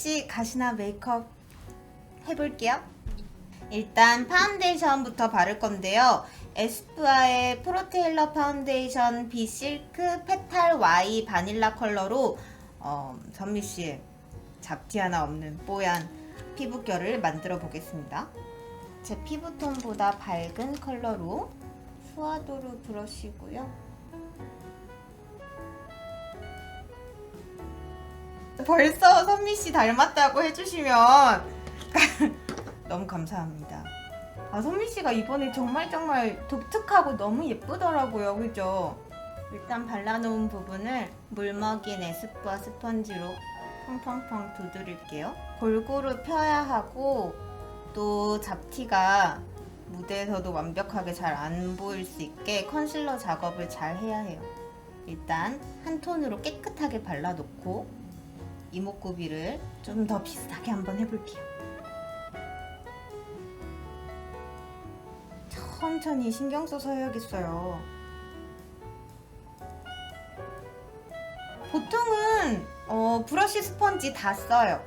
선미씨 가시나 메이크업 해볼게요. 일단 파운데이션부터 바를 건데요. 에스쁘아의 프로테일러 파운데이션 비실크 페탈 Y 바닐라 컬러로 어, 선미씨의 잡티 하나 없는 뽀얀 피부결을 만들어 보겠습니다. 제 피부톤보다 밝은 컬러로 수아도르 브러쉬고요. 벌써 선미 씨 닮았다고 해주시면 너무 감사합니다. 아 선미 씨가 이번에 정말 정말 독특하고 너무 예쁘더라고요, 그죠? 일단 발라놓은 부분을 물 먹인 에스쁘아 스펀지로 펑펑펑 두드릴게요. 골고루 펴야 하고 또 잡티가 무대에서도 완벽하게 잘 안 보일 수 있게 컨실러 작업을 잘 해야 해요. 일단 한 톤으로 깨끗하게 발라놓고 이목구비를 좀 더 비슷하게 한번 해볼게요. 천천히 신경 써서 해야겠어요. 보통은 어, 브러쉬 스펀지 다 써요.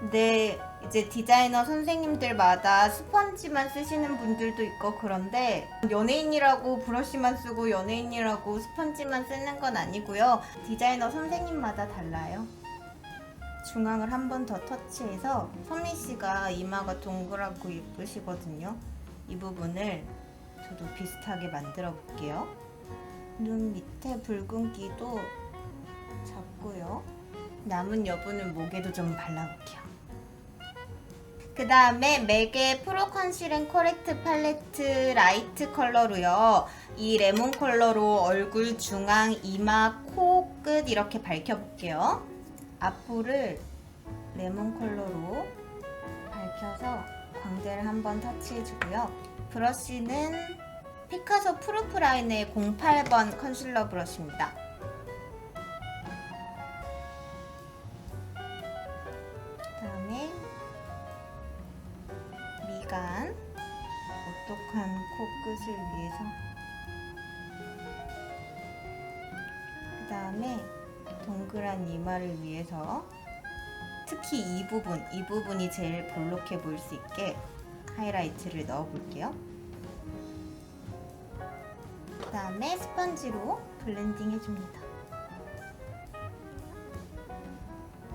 근데 이제 디자이너 선생님들마다 스펀지만 쓰시는 분들도 있고 그런데 연예인이라고 브러쉬만 쓰고 연예인이라고 스펀지만 쓰는 건 아니고요. 디자이너 선생님마다 달라요. 중앙을 한 번 더 터치해서 선미 씨가 이마가 동그랗고 예쁘시거든요. 이 부분을 저도 비슷하게 만들어 볼게요. 눈 밑에 붉은기도 잡고요. 남은 여분은 목에도 좀 발라볼게요. 그 다음에 맥의 프로 컨실앤 코렉트 팔레트 라이트 컬러로요. 이 레몬 컬러로 얼굴 중앙, 이마, 코 끝 이렇게 밝혀볼게요. 앞볼을 레몬 컬러로 밝혀서 광대를 한번 터치해주고요. 브러쉬는 피카소 프루프 라인의 08번 컨실러 브러쉬입니다. 그다음에 미간 오똑한 코끝을 위해서 그 다음에 동그란 이마를 위해서 특히 이 부분, 이 부분이 제일 볼록해 보일 수 있게 하이라이트를 넣어 볼게요. 그 다음에 스펀지로 블렌딩 해줍니다.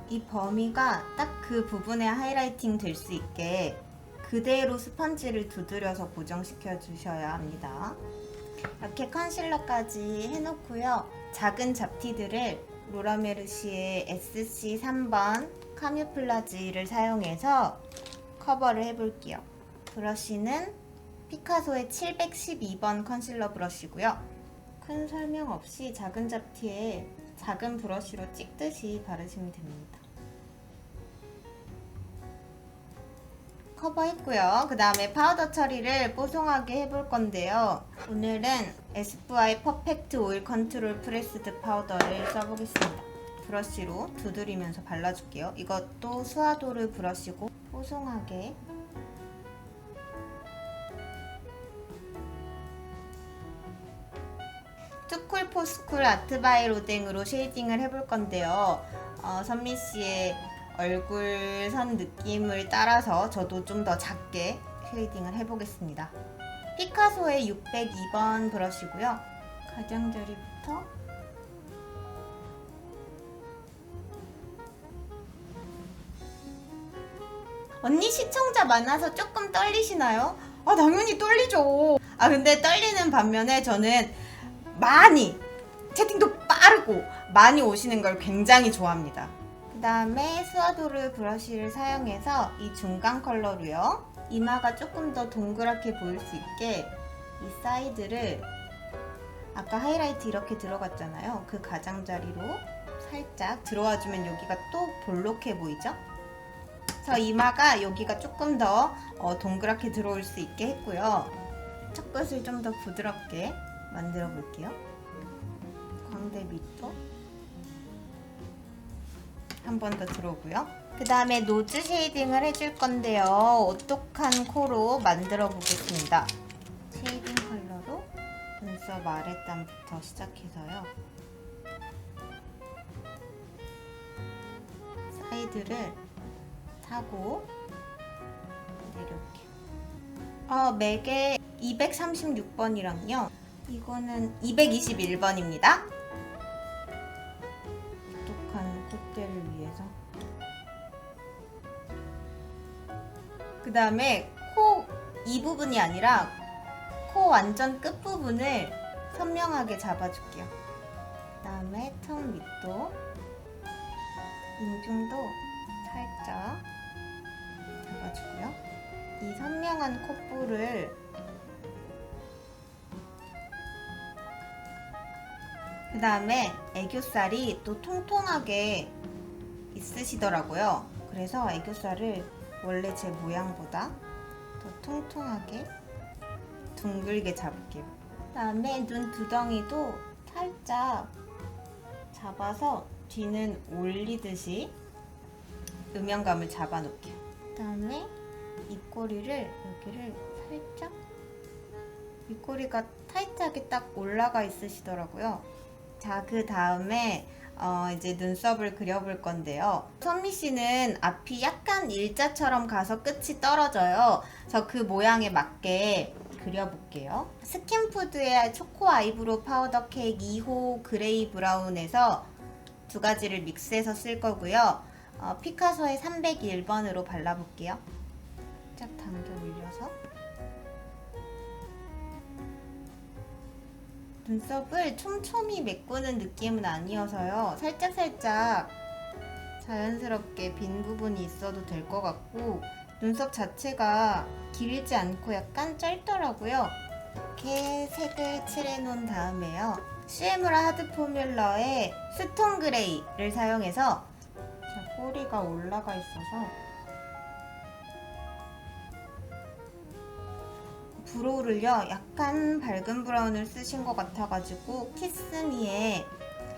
이 범위가 딱 그 부분에 하이라이팅 될 수 있게 그대로 스펀지를 두드려서 고정시켜 주셔야 합니다. 이렇게 컨실러까지 해놓고요. 작은 잡티들을 로라메르시의 SC 3번 카뮤플라지를 사용해서 커버를 해볼게요. 브러쉬는 피카소의 712번 컨실러 브러쉬고요. 큰 설명 없이 작은 잡티에 작은 브러쉬로 찍듯이 바르시면 됩니다. 커버했고요. 그 다음에 파우더 처리를 뽀송하게 해볼 건데요. 오늘은 에스쁘아의 퍼펙트 오일 컨트롤 프레스드 파우더를 써보겠습니다. 브러쉬로 두드리면서 발라줄게요. 이것도 수아도르 브러쉬고 뽀송하게 투쿨 포스쿨 아트바이 로댕으로 쉐이딩을 해볼 건데요. 어, 선미 씨의 얼굴 선 느낌을 따라서 저도 좀 더 작게 쉐이딩을 해보겠습니다. 피카소의 602번 브러쉬고요. 가장자리부터 언니 시청자 많아서 조금 떨리시나요? 아 당연히 떨리죠. 아 근데 떨리는 반면에 저는 많이 채팅도 빠르고 많이 오시는 걸 굉장히 좋아합니다. 그 다음에 스와도르 브러쉬를 사용해서 이 중간 컬러로요. 이마가 조금 더 동그랗게 보일 수 있게 이 사이드를 아까 하이라이트 이렇게 들어갔잖아요. 그 가장자리로 살짝 들어와주면 여기가 또 볼록해 보이죠? 그래서 이마가 여기가 조금 더 어, 동그랗게 들어올 수 있게 했고요. 첫 끝을 좀 더 부드럽게 만들어 볼게요. 광대 밑도 한 번 더 들어오고요. 그 다음에 노즈 쉐이딩을 해줄 건데요. 오똑한 코로 만들어 보겠습니다. 쉐이딩 컬러로 눈썹 아랫단부터 시작해서요. 사이드를 하고 내려올게. 어, 맥에 236번이랑요. 이거는 221번입니다. 그 다음에 코 이 부분이 아니라 코 완전 끝부분을 선명하게 잡아줄게요. 그 다음에 턱 밑도 인중도 살짝 잡아주고요. 이 선명한 콧볼을 그 다음에 애교살이 또 통통하게 있으시더라고요. 그래서 애교살을 원래 제 모양보다 더 통통하게 둥글게 잡을게요. 그 다음에 눈 두덩이도 살짝 잡아서 뒤는 올리듯이 음영감을 잡아놓게요. 그 다음에 입꼬리를 여기를 살짝 입꼬리가 타이트하게 딱 올라가 있으시더라고요. 자, 그 다음에 어, 이제 눈썹을 그려볼 건데요. 선미 씨는 앞이 약간 일자처럼 가서 끝이 떨어져요. 그래서 그 모양에 맞게 그려볼게요. 스킨푸드의 초코 아이브로우 파우더 케이크 2호 그레이 브라운에서 두 가지를 믹스해서 쓸 거고요. 어, 피카소의 301번으로 발라볼게요. 살짝 당겨 올려서 눈썹을 촘촘히 메꾸는 느낌은 아니어서요. 살짝살짝 자연스럽게 빈 부분이 있어도 될 것 같고 눈썹 자체가 길지 않고 약간 짧더라고요. 이렇게 색을 칠해놓은 다음에요. 시에무라 하드 포뮬러의 스톤 그레이를 사용해서 자, 꼬리가 올라가 있어서 브로우를요 약간 밝은 브라운을 쓰신 것 같아가지고 키스미의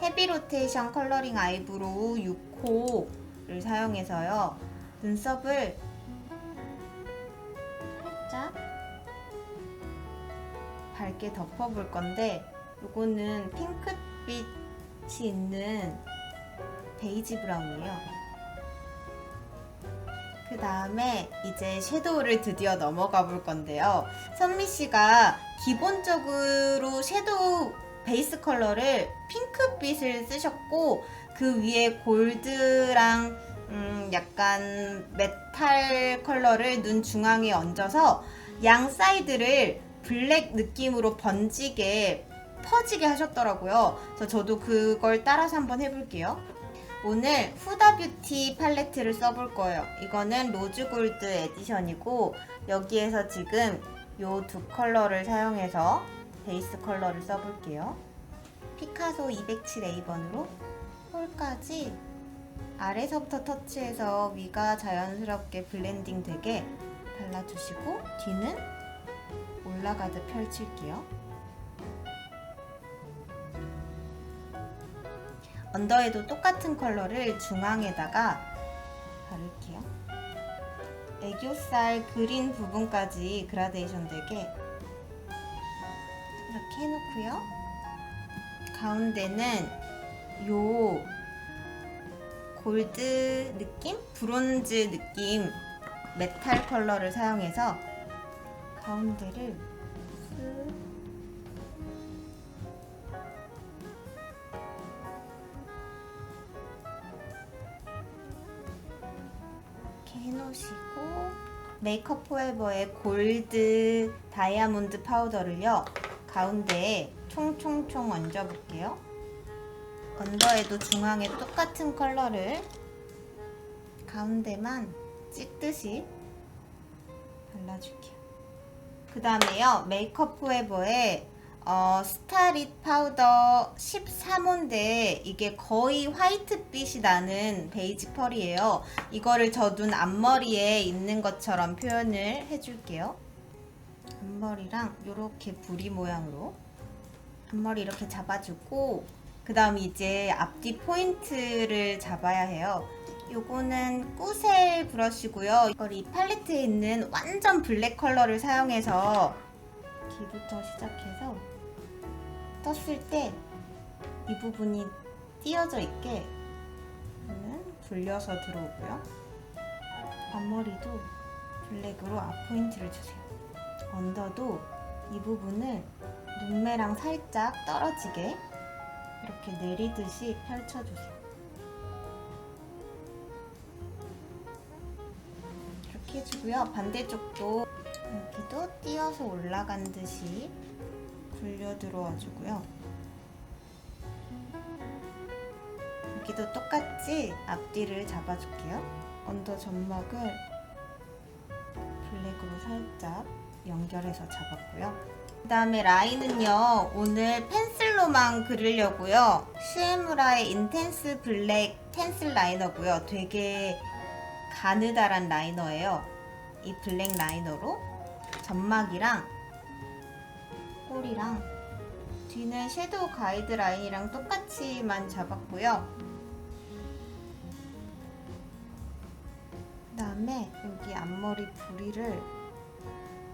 헤비 로테이션 컬러링 아이브로우 6호를 사용해서요 눈썹을 살짝 밝게 덮어볼 건데 요거는 핑크빛이 있는 베이지 브라운이에요 그 다음에 이제 섀도우를 드디어 넘어가 볼 건데요. 선미 씨가 기본적으로 섀도우 베이스 컬러를 핑크빛을 쓰셨고 그 위에 골드랑 음, 약간 메탈 컬러를 눈 중앙에 얹어서 양 사이드를 블랙 느낌으로 번지게 퍼지게 하셨더라고요. 그래서 저도 그걸 따라서 한번 해볼게요. 오늘 후다 뷰티 팔레트를 써볼 거예요. 이거는 로즈 골드 에디션이고 여기에서 지금 요 두 컬러를 사용해서 베이스 컬러를 써볼게요. 피카소 207A번으로 홀까지 아래서부터 터치해서 위가 자연스럽게 블렌딩 되게 발라주시고 뒤는 올라가듯 펼칠게요. 언더에도 똑같은 컬러를 중앙에다가 바를게요. 애교살 그린 부분까지 그라데이션 되게 이렇게 해놓고요. 가운데는 요 골드 느낌? 브론즈 느낌 메탈 컬러를 사용해서 가운데를 해놓으시고 메이크업 포에버의 골드 다이아몬드 파우더를요 가운데에 총총총 얹어볼게요. 언더에도 중앙에 똑같은 컬러를 가운데만 찍듯이 발라줄게요. 그 다음에요 메이크업 포에버의 어, 스타릿 파우더 13호인데 이게 거의 화이트빛이 나는 베이지 펄이에요. 이거를 저 눈 앞머리에 있는 것처럼 표현을 해줄게요. 앞머리랑 이렇게 부리 모양으로 앞머리 이렇게 잡아주고 그 다음 이제 앞뒤 포인트를 잡아야 해요. 요거는 꾸셀 브러쉬고요. 이걸 이 팔레트에 있는 완전 블랙 컬러를 사용해서 뒤부터 시작해서 떴을 때 이 부분이 띄어져 있게 는 굴려서 들어오고요. 앞머리도 블랙으로 앞포인트를 주세요. 언더도 이 부분을 눈매랑 살짝 떨어지게 이렇게 내리듯이 펼쳐주세요. 이렇게 해주고요. 반대쪽도 여기도 띄어서 올라간 듯이 굴려 들어와 주고요. 여기도 똑같이 앞뒤를 잡아줄게요. 언더 점막을 블랙으로 살짝 연결해서 잡았고요. 그 다음에 라인은요, 오늘 펜슬로만 그리려고요. 슈에무라의 인텐스 블랙 펜슬 라이너고요. 되게 가느다란 라이너예요. 이 블랙 라이너로 점막이랑 꼬리랑 뒤는 섀도우 가이드 라인이랑 똑같이만 잡았고요. 그 다음에 여기 앞머리 부리를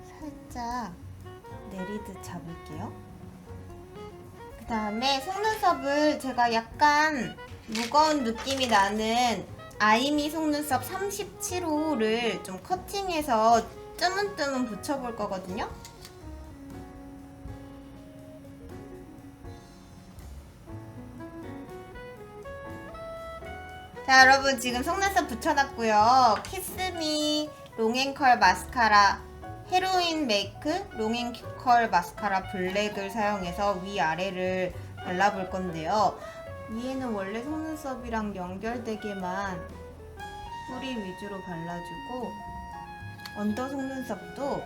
살짝 내리듯 잡을게요. 그 다음에 속눈썹을 제가 약간 무거운 느낌이 나는 아이미 속눈썹 37호를 좀 커팅해서 뜨문뜨문 붙여볼 거거든요. 자 여러분 지금 속눈썹 붙여놨고요. 키스미 롱앤컬 마스카라 헤로인 메이크 롱앤컬 마스카라 블랙을 사용해서 위아래를 발라볼 건데요. 위에는 원래 속눈썹이랑 연결되게만 뿌리 위주로 발라주고 언더 속눈썹도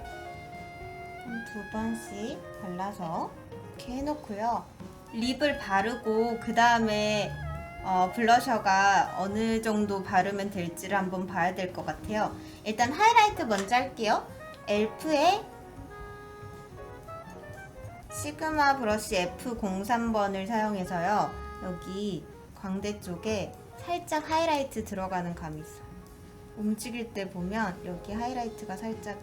한두 번씩 발라서 이렇게 해놓고요. 립을 바르고 그 다음에 어, 블러셔가 어느 정도 바르면 될지를 한번 봐야 될 것 같아요. 일단 하이라이트 먼저 할게요. 엘프의 시그마 브러쉬 F03번을 사용해서요. 여기 광대 쪽에 살짝 하이라이트 들어가는 감이 있어. 움직일 때 보면 여기 하이라이트가 살짝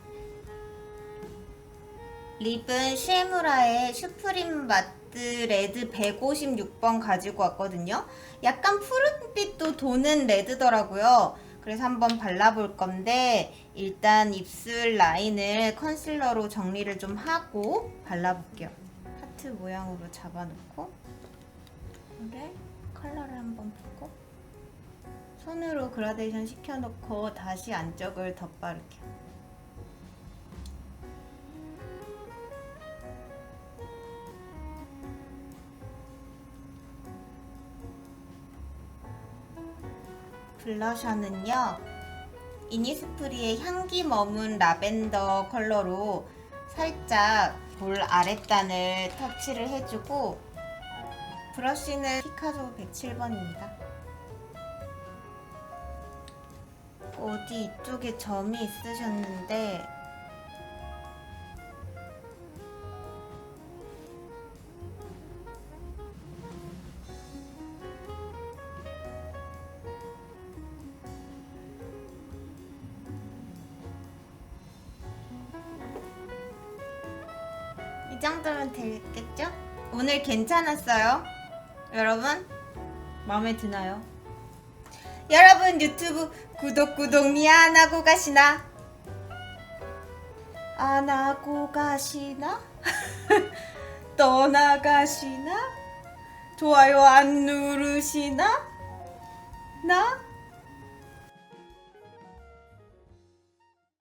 립은 쉐무라의 슈프림 마트 레드 156번 가지고 왔거든요. 약간 푸른빛도 도는 레드더라고요. 그래서 한번 발라볼 건데 일단 입술 라인을 컨실러로 정리를 좀 하고 발라볼게요. 하트 모양으로 잡아놓고 이거를 컬러를 한번 붓고 손으로 그라데이션 시켜놓고 다시 안쪽을 덧바를게요. 블러셔는요 이니스프리의 향기 머문 라벤더 컬러로 살짝 볼 아랫단을 터치를 해주고 브러쉬는 피카소 107번입니다. 어디 이쪽에 점이 있으셨는데 정도면 되겠죠? 오늘 괜찮았어요? 여러분? 마음에 드나요? 여러분 유튜브 구독 구독 미안 하고 가시나? 안 하고 가시나? 떠나가시나? 좋아요 안 누르시나? 나?